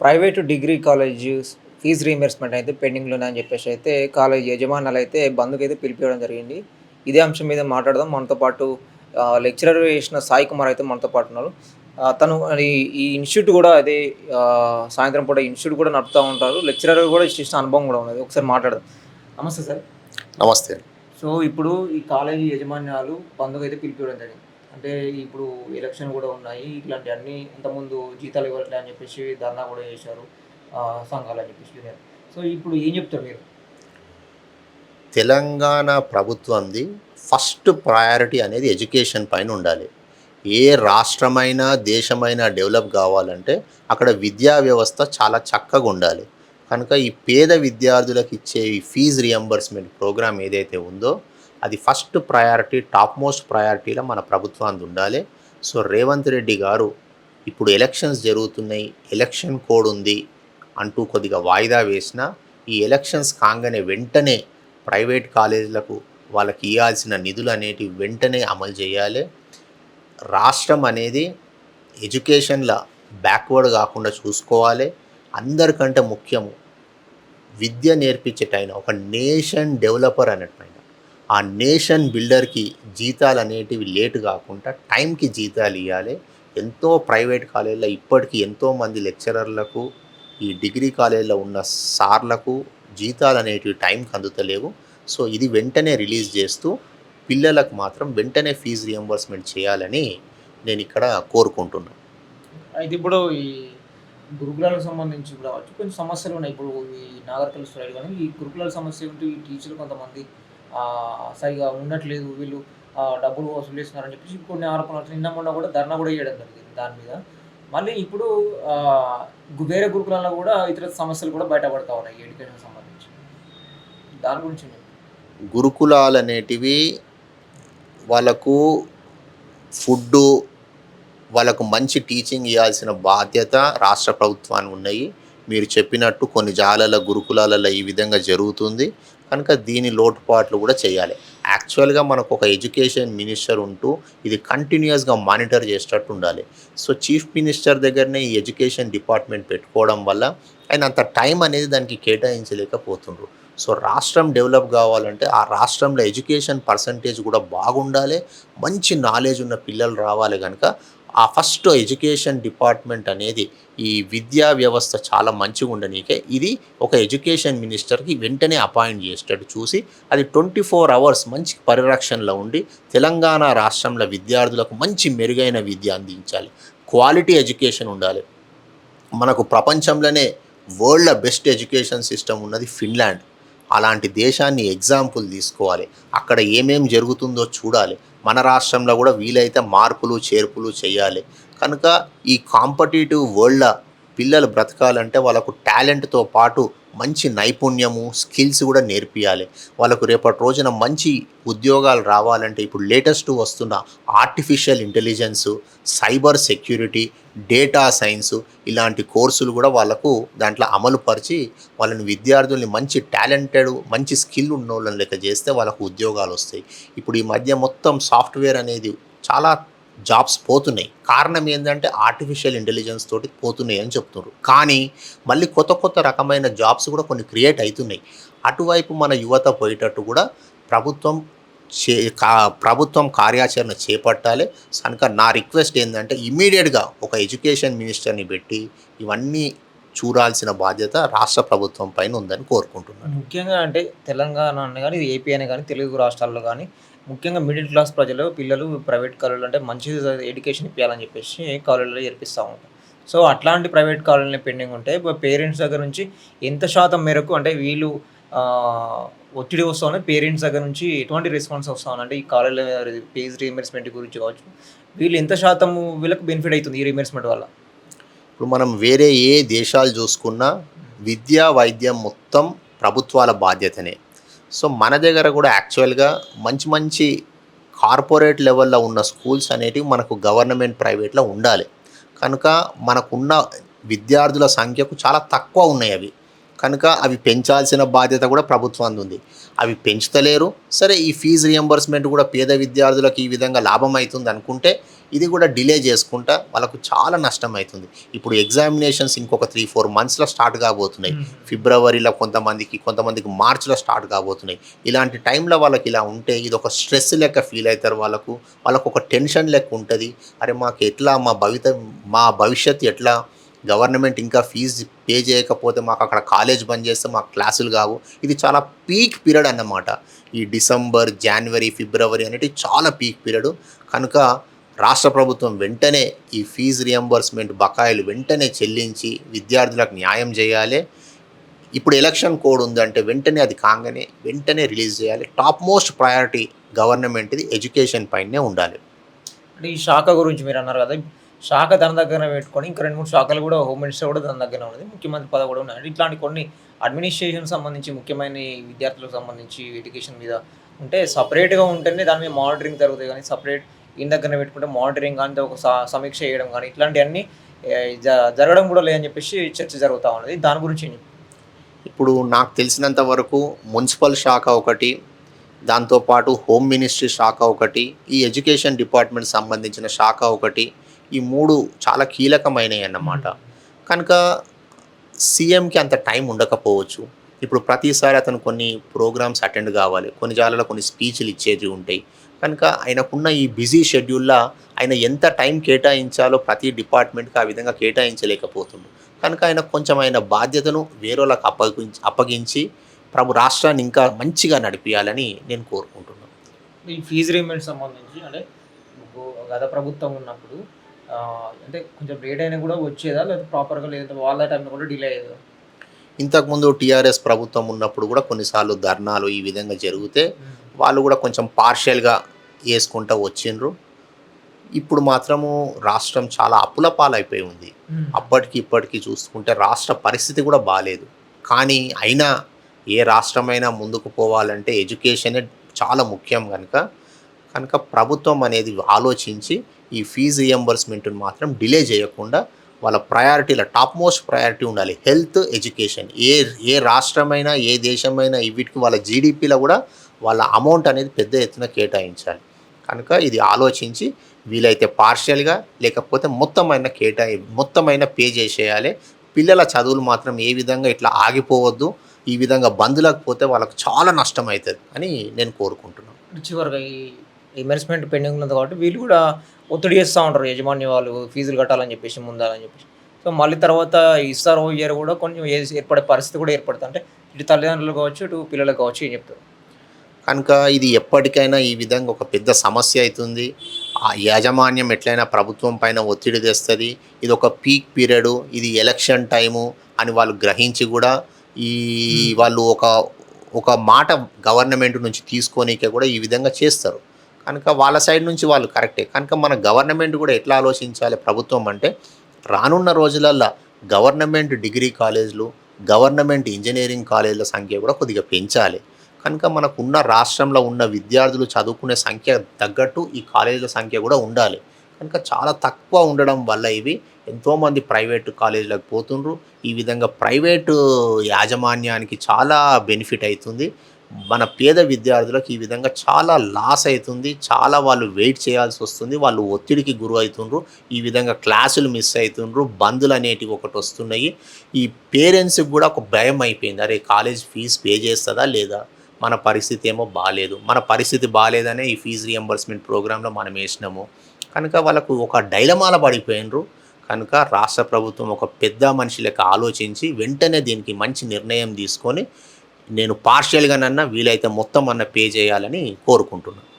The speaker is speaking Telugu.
Private degree college fee reimbursement అయితే పెండింగ్లోనే అని చెప్పేసి అయితే కాలేజ్ యజమానులు అయితే బంద్కి అయితే పిలిపించడం జరిగింది. ఇదే అంశం మీద మాట్లాడదాం. మనతో పాటు లెక్చరర్ చేసిన సాయి కుమార్ అయితే మనతో పాటు ఉన్నారు. తను ఈ- ఇన్స్టిట్యూట్ కూడా అదే సాయంత్రం పూట ఇన్స్టిట్యూట్ కూడా నడుపుతూ ఉంటారు. లెక్చరర్ కూడా చేసిన అనుభవం కూడా ఉన్నది. ఒకసారి మాట్లాడదాం. నమస్తే సార్. నమస్తే. సో ఇప్పుడు ఈ కాలేజీ యజమాన్యాలు బంధుకు అయితే పిలిపించడం జరిగింది. అంటే ఇప్పుడు ఎలక్షన్ కూడా ఉన్నాయి. ఇట్లాంటి అన్ని ఇంతకుముందు జీతాలు ఇవ్వట్లే అని చెప్పేసి ధర్నా కూడా చేశారు సంఘాలు అని చెప్పేసి యూనియన్ సో ఇప్పుడు ఏం చెప్తారు మీరు? తెలంగాణ ప్రభుత్వంది ఫస్ట్ ప్రయారిటీ అనేది ఎడ్యుకేషన్ పైన ఉండాలి. ఏ రాష్ట్రమైనా దేశమైనా డెవలప్ కావాలంటే అక్కడ విద్యా వ్యవస్థ చాలా చక్కగా ఉండాలి. కనుక ఈ పేద విద్యార్థులకు ఇచ్చే ఈ ఫీజు రియంబర్స్మెంట్ ప్రోగ్రామ్ ఏదైతే ఉందో అది ఫస్ట్ ప్రయారిటీ టాప్ మోస్ట్ ప్రయారిటీలో మన ప్రభుత్వానికి ఉండాలి. సో రేవంత్ రెడ్డి గారు ఇప్పుడు ఎలక్షన్స్ జరుగుతున్నాయి ఎలక్షన్ కోడ్ ఉంది అంటూ కొద్దిగా వాయిదా వేసిన ఈ ఎలక్షన్స్ కాగానే వెంటనే ప్రైవేట్ కాలేజీలకు వాళ్ళకి ఇవ్వాల్సిన నిధులు అనేటివి వెంటనే అమలు చేయాలి. రాష్ట్రం అనేది ఎడ్యుకేషన్లో బ్యాక్వర్డ్ కాకుండా చూసుకోవాలి. అందరికంటే ముఖ్యము విద్య నేర్పించేటైన ఒక నేషన్ డెవలపర్ అన్నట్టు ఆ నేషన్ బిల్డర్కి జీతాలు అనేటివి లేటు కాకుండా టైంకి జీతాలు ఇవ్వాలి ఎంతో ప్రైవేట్ కాలేజీలో ఇప్పటికీ ఎంతోమంది లెక్చరర్లకు ఈ డిగ్రీ కాలేజీలో ఉన్న సార్లకు జీతాలు అనేటివి టైంకి అందుతలేవు. సో ఇది వెంటనే రిలీజ్ చేస్తూ పిల్లలకు మాత్రం వెంటనే ఫీజు రియంబర్స్మెంట్ చేయాలని నేను ఇక్కడ కోరుకుంటున్నాను అయితే ఇప్పుడు ఈ గురుకులాలకు సంబంధించి కూడా కావచ్చు కొంచెం సమస్యలు ఉన్నాయి. ఇప్పుడు ఈ నాగరికల స్టైల్ కానీ ఈ గురుకులాల సమస్య ఏమిటి? ఈ టీచర్లు కొంతమంది సరిగా ఉండట్లేదు వీళ్ళు డబ్బులు వసూలు చేస్తున్నారని చెప్పేసి కొన్ని ఆరోపణలు నిన్న మొన్న కూడా ధర్నా కూడా చేయడం జరిగింది దాని మీద. మళ్ళీ ఇప్పుడు వేరే గురుకులంలో కూడా ఇతర సమస్యలు కూడా బయటపడతా ఉన్నాయి ఎడ్యుకేషన్ సంబంధించి. దాని గురించి గురుకులాలు అనేటివి వాళ్ళకు ఫుడ్డు వాళ్ళకు మంచి టీచింగ్ ఇవ్వాల్సిన బాధ్యత రాష్ట్ర ప్రభుత్వానికి ఉన్నాయి. మీరు చెప్పినట్టు కొన్ని జాలల గురుకులాలలో ఈ విధంగా జరుగుతుంది. కనుక దీని లోటుపాట్లు కూడా చేయాలి. యాక్చువల్గా మనకు ఒక ఎడ్యుకేషన్ మినిస్టర్ ఉంటూ ఇది కంటిన్యూస్గా మానిటర్ చేసేటట్టు ఉండాలి. సో చీఫ్ మినిస్టర్ దగ్గరనే ఈ ఎడ్యుకేషన్ డిపార్ట్మెంట్ పెట్టుకోవడం వల్ల ఆయన అంత టైం అనేది దానికి కేటాయించలేకపోతుండ్రు. సో రాష్ట్రం డెవలప్ కావాలంటే ఆ రాష్ట్రంలో ఎడ్యుకేషన్ పర్సంటేజ్ కూడా బాగుండాలి. మంచి నాలెడ్జ్ ఉన్న పిల్లలు రావాలి కనుక ఆ ఫస్ట్ ఎడ్యుకేషన్ డిపార్ట్మెంట్ అనేది ఈ విద్యా వ్యవస్థ చాలా మంచిగా ఉండనీకే ఇది ఒక ఎడ్యుకేషన్ మినిస్టర్కి వెంటనే అపాయింట్ చేసేటట్టు చూసి అది ట్వంటీ ఫోర్ అవర్స్ మంచి పరిరక్షణలో ఉండి తెలంగాణ రాష్ట్రంలో విద్యార్థులకు మంచి మెరుగైన విద్య అందించాలి. క్వాలిటీ ఎడ్యుకేషన్ ఉండాలి. మనకు ప్రపంచంలోనే వరల్డ్లో బెస్ట్ ఎడ్యుకేషన్ సిస్టమ్ ఉన్నది ఫిన్లాండ్. అలాంటి దేశాన్ని ఎగ్జాంపుల్ తీసుకోవాలి. అక్కడ ఏమేం జరుగుతుందో చూడాలి. మన రాష్ట్రంలో కూడా వీలైతే మార్పులు చేర్పులు చేయాలి. కనుక ఈ కాంపిటేటివ్ వరల్డ్లో పిల్లలు బ్రతకాలంటే వాళ్ళకు టాలెంట్తో పాటు మంచి నైపుణ్యము స్కిల్స్ కూడా నేర్పియాలి. వాళ్ళకు రేపటి రోజున మంచి ఉద్యోగాలు రావాలంటే ఇప్పుడు లేటెస్ట్ వస్తున్న artificial intelligence cyber security data science ఇలాంటి కోర్సులు కూడా వాళ్ళకు దాంట్లో అమలు పరిచి వాళ్ళని విద్యార్థుల్ని మంచి టాలెంటెడ్ మంచి స్కిల్ ఉన్న వాళ్ళని లెక్క చేస్తే వాళ్ళకు ఉద్యోగాలు వస్తాయి. ఇప్పుడు ఈ మధ్య మొత్తం సాఫ్ట్వేర్ అనేది చాలా జాబ్స్ పోతున్నాయి. కారణం ఏంటంటే ఆర్టిఫిషియల్ ఇంటెలిజెన్స్ తోటి పోతున్నాయి అని చెప్తున్నారు. కానీ మళ్ళీ కొత్త కొత్త రకమైన జాబ్స్ కూడా కొన్ని క్రియేట్ అవుతున్నాయి. అటువైపు మన యువత పోయేటట్టు కూడా ప్రభుత్వం చే కా ప్రభుత్వం కార్యాచరణ చేపట్టాలి. కనుక నా రిక్వెస్ట్ ఏంటంటే ఇమీడియట్గా ఒక ఎడ్యుకేషన్ మినిస్టర్ని పెట్టి ఇవన్నీ చూడాల్సిన బాధ్యత రాష్ట్ర ప్రభుత్వం పైన ఉందని కోరుకుంటున్నాను. ముఖ్యంగా అంటే తెలంగాణ కానీ ఏపీ అని కానీ తెలుగు రాష్ట్రాల్లో కానీ ముఖ్యంగా మిడిల్ క్లాస్ ప్రజలు పిల్లలు ప్రైవేట్ కాలేజీలు అంటే మంచి ఎడ్యుకేషన్ ఇప్పించాలని చెప్పేసి కాలేజీలో చేర్పిస్తూ ఉంటాం. సో అట్లాంటి ప్రైవేట్ కాలేజీలు పెండింగ్ ఉంటే పేరెంట్స్ దగ్గర నుంచి ఎంత శాతం మేరకు అంటే వీళ్ళు ఒత్తిడి వస్తామని పేరెంట్స్ దగ్గర నుంచి ఎటువంటి రెస్పాన్స్ వస్తూ అంటే ఈ కాలేజీలో ఫీజ్ రీఎంబర్స్మెంట్ గురించి కావచ్చు వీళ్ళు ఎంత శాతం వీళ్ళకి బెనిఫిట్ అవుతుంది ఈ రీఎంబర్స్మెంట్ వల్ల? ఇప్పుడు మనం వేరే ఏ దేశాలు చూసుకున్నా విద్యా వైద్యం మొత్తం ప్రభుత్వాల బాధ్యతనే. సో మన దగ్గర కూడా యాక్చువల్గా మంచి మంచి కార్పొరేట్ లెవెల్లో ఉన్న స్కూల్స్ అనేటివి మనకు గవర్నమెంట్ ప్రైవేట్లో ఉండాలి. కనుక మనకున్న విద్యార్థుల సంఖ్యకు చాలా తక్కువ ఉన్నాయి అవి. కనుక అవి పెంచాల్సిన బాధ్యత కూడా ప్రభుత్వానికి ఉంది అవి పెంచుతలేరు. సరే ఈ ఫీజు రియంబర్స్మెంట్ కూడా పేద విద్యార్థులకు ఈ విధంగా లాభం అవుతుంది అనుకుంటే ఇది కూడా డిలే చేసుకుంటా వాళ్ళకు చాలా నష్టం అవుతుంది ఇప్పుడు ఎగ్జామినేషన్స్ ఇంకొక త్రీ ఫోర్ మంత్స్లో స్టార్ట్ కాబోతున్నాయి. ఫిబ్రవరిలో కొంతమందికి కొంతమందికి మార్చిలో స్టార్ట్ కాబోతున్నాయి. ఇలాంటి టైంలో వాళ్ళకి ఇలా ఉంటే ఇది ఒక స్ట్రెస్ లెక్క ఫీల్ అవుతారు వాళ్ళకు. వాళ్ళకు ఒక టెన్షన్ లెక్క ఉంటుంది. అరే మాకు ఎట్లా మా భవిత మా భవిష్యత్తు ఎట్లా? గవర్నమెంట్ ఇంకా ఫీజు పే చేయకపోతే మాకు అక్కడ కాలేజ్ బంద్ చేస్తే మాకు క్లాసులు కావు. ఇది చాలా పీక్ పీరియడ్ అన్నమాట. ఈ డిసెంబర్ జనవరి ఫిబ్రవరి అనేటివి చాలా పీక్ పీరియడ్. కనుక రాష్ట్ర ప్రభుత్వం వెంటనే ఈ ఫీజు రియంబర్స్మెంట్ బకాయిలు వెంటనే చెల్లించి విద్యార్థులకు న్యాయం చేయాలి. ఇప్పుడు ఎలక్షన్ కోడ్ ఉందంటే వెంటనే అది కాగానే వెంటనే రిలీజ్ చేయాలి. టాప్ మోస్ట్ ప్రయారిటీ గవర్నమెంట్ది ఎడ్యుకేషన్ పైనే ఉండాలి. అంటే ఈ శాఖ గురించి మీరు అన్నారు కదా శాఖ తన దగ్గర పెట్టుకొని ఇంకా రెండు మూడు శాఖలు కూడా హోమ్ మినిస్టర్ కూడా తన దగ్గర ఉన్నది. ముఖ్యమంత్రి పదవి కూడా ఉన్నాయి ఇట్లాంటి కొన్ని అడ్మినిస్ట్రేషన్ సంబంధించి ముఖ్యమైన విద్యార్థులకు సంబంధించి ఎడ్యుకేషన్ మీద ఉంటే సపరేట్గా ఉంటేనే దాని మీద మానిటరింగ్ జరుగుతాయి. కానీ సపరేట్ ఈయన దగ్గర పెట్టుకుంటే మానిటరింగ్ కానీ ఒక సమీక్ష చేయడం కానీ ఇట్లాంటివన్నీ జ- జరగడం కూడా లేదని చెప్పేసి చర్చ జరుగుతూ ఉన్నది. దాని గురించి ఇప్పుడు నాకు తెలిసినంత వరకు మున్సిపల్ శాఖ ఒకటి దాంతోపాటు హోమ్ మినిస్ట్రీ శాఖ ఒకటి ఈ ఎడ్యుకేషన్ డిపార్ట్మెంట్ సంబంధించిన శాఖ ఒకటి ఈ మూడు చాలా కీలకమైనవి అన్నమాట. కనుక సీఎంకి అంత టైం ఉండకపోవచ్చు. ఇప్పుడు ప్రతిసారి అతను కొన్ని ప్రోగ్రామ్స్ అటెండ్ కావాలి. కొన్ని జాలలో కొన్ని స్పీచ్లు ఇచ్చేది ఉంటాయి. కనుక ఆయనకున్న ఈ బిజీ షెడ్యూల్లో ఆయన ఎంత టైం కేటాయించాలో ప్రతి డిపార్ట్మెంట్కి ఆ విధంగా కేటాయించలేకపోతుండు. కనుక ఆయన కొంచెం ఆయన బాధ్యతను వేరేలకు అప్పగించి అప్పగించి ప్రభు రాష్ట్రాన్ని ఇంకా మంచిగా నడిపించాలని నేను కోరుకుంటున్నాను. ఈ ఫీజు రీమెంట్ సంబంధించి అంటే గత ప్రభుత్వం ఉన్నప్పుడు అంటే కొంచెం లేట్ అయినా కూడా వచ్చేదా? లేదా ప్రాపర్గా లేదా వాళ్ళ టైంలో కూడా డిలే అయ్యేదా? ఇంతకుముందు టీఆర్ఎస్ ప్రభుత్వం ఉన్నప్పుడు కూడా కొన్నిసార్లు ధర్నాలు ఈ విధంగా జరిగితే వాళ్ళు కూడా కొంచెం పార్షియల్గా వేసుకుంటూ వచ్చిండ్రు. ఇప్పుడు మాత్రము రాష్ట్రం చాలా అప్పుల పాలైపోయి ఉంది. అప్పటికి ఇప్పటికి చూసుకుంటే రాష్ట్ర పరిస్థితి కూడా బాగాలేదు కానీ అయినా ఏ రాష్ట్రమైనా ముందుకు పోవాలంటే ఎడ్యుకేషనే చాలా ముఖ్యం కనుక. కనుక ప్రభుత్వం అనేది ఆలోచించి ఈ ఫీజు రియంబర్స్మెంట్ను మాత్రం డిలే చేయకుండా వాళ్ళ ప్రయారిటీల టాప్ మోస్ట్ ప్రయారిటీ ఉండాలి. Health education. ఏ ఏ రాష్ట్రమైనా ఏ దేశమైనా వీటికి వాళ్ళ జీడిపిలో కూడా వాళ్ళ అమౌంట్ అనేది పెద్ద ఎత్తున కేటాయించాలి. కనుక ఇది ఆలోచించి వీలైతే పార్షియల్గా లేకపోతే మొత్తమైన కేటాయి మొత్తమైన పే చేసేయాలి. పిల్లల చదువులు మాత్రం ఏ విధంగా ఇట్లా ఆగిపోవద్దు ఈ విధంగా బంధులకు పోతే వాళ్ళకు చాలా నష్టం అవుతుంది అని నేను కోరుకుంటున్నాను. చివరిగా ఈ ఇన్వెస్ట్మెంట్ పెండింగ్ ఉన్నది కాబట్టి వీళ్ళు కూడా ఒత్తిడి చేస్తూ ఉంటారు. యజమాని వాళ్ళు ఫీజులు కట్టాలని చెప్పేసి ముందాలని చెప్పేసి. సో మళ్ళీ తర్వాత ఇస్తారు ఇయర్ కూడా కొంచెం ఏర్పడే పరిస్థితి కూడా ఏర్పడుతుంది. అంటే ఇటు తల్లిదండ్రులు కావచ్చు ఇటు పిల్లలు కావచ్చు ఏం చెప్తారు? కనుక ఇది ఎప్పటికైనా ఈ విధంగా ఒక పెద్ద సమస్య అవుతుంది. ఆ యాజమాన్యం ఎట్లయినా ప్రభుత్వం పైన ఒత్తిడి తెస్తుంది. ఇది ఒక పీక్ పీరియడ్ ఇది ఎలక్షన్ టైము అని వాళ్ళు గ్రహించి కూడా ఈ వాళ్ళు ఒక ఒక మాట గవర్నమెంట్ నుంచి తీసుకోనీకే కూడా ఈ విధంగా చేస్తారు. కనుక వాళ్ళ సైడ్ నుంచి వాళ్ళు కరెక్టే. కనుక మన గవర్నమెంట్ కూడా ఎట్లా ఆలోచించాలి ప్రభుత్వం అంటే రానున్న రోజులల్లో గవర్నమెంట్ డిగ్రీ కాలేజీలు గవర్నమెంట్ ఇంజనీరింగ్ కాలేజీల సంఖ్య కూడా కొద్దిగా పెంచాలి. కనుక మనకున్న రాష్ట్రంలో ఉన్న విద్యార్థులు చదువుకునే సంఖ్య తగ్గట్టు ఈ కాలేజీల సంఖ్య కూడా ఉండాలి. కనుక చాలా తక్కువ ఉండడం వల్ల ఇవి ఎంతోమంది ప్రైవేటు కాలేజీలకు పోతుండ్రు. ఈ విధంగా ప్రైవేటు యాజమాన్యానికి చాలా బెనిఫిట్ అవుతుంది. మన పేద విద్యార్థులకు ఈ విధంగా చాలా లాస్ అవుతుంది చాలా వాళ్ళు వెయిట్ చేయాల్సి వస్తుంది వాళ్ళు ఒత్తిడికి గురి అవుతుండ్రు ఈ విధంగా క్లాసులు మిస్ అవుతుండ్రు బంధులు అనేటివి ఒకటి వస్తున్నాయి. ఈ పేరెంట్స్కి కూడా ఒక భయం అయిపోయింది. అరే కాలేజ్ ఫీజు పే చేస్తుందా లేదా? మన పరిస్థితి ఏమో బాగాలేదు మన పరిస్థితి బాగాలేదనే ఈ ఫీజు రియంబర్స్మెంట్ ప్రోగ్రాంలో మనం వేసినాము. కనుక వాళ్ళకు ఒక డైలమాల పడిపోయినరు. కనుక రాష్ట్ర ప్రభుత్వం ఒక పెద్ద మనిషి లెక్క ఆలోచించి వెంటనే దీనికి మంచి నిర్ణయం తీసుకొని నేను పార్షియల్గానన్నా వీలైతే మొత్తం అన్న పే చేయాలని కోరుకుంటున్నాను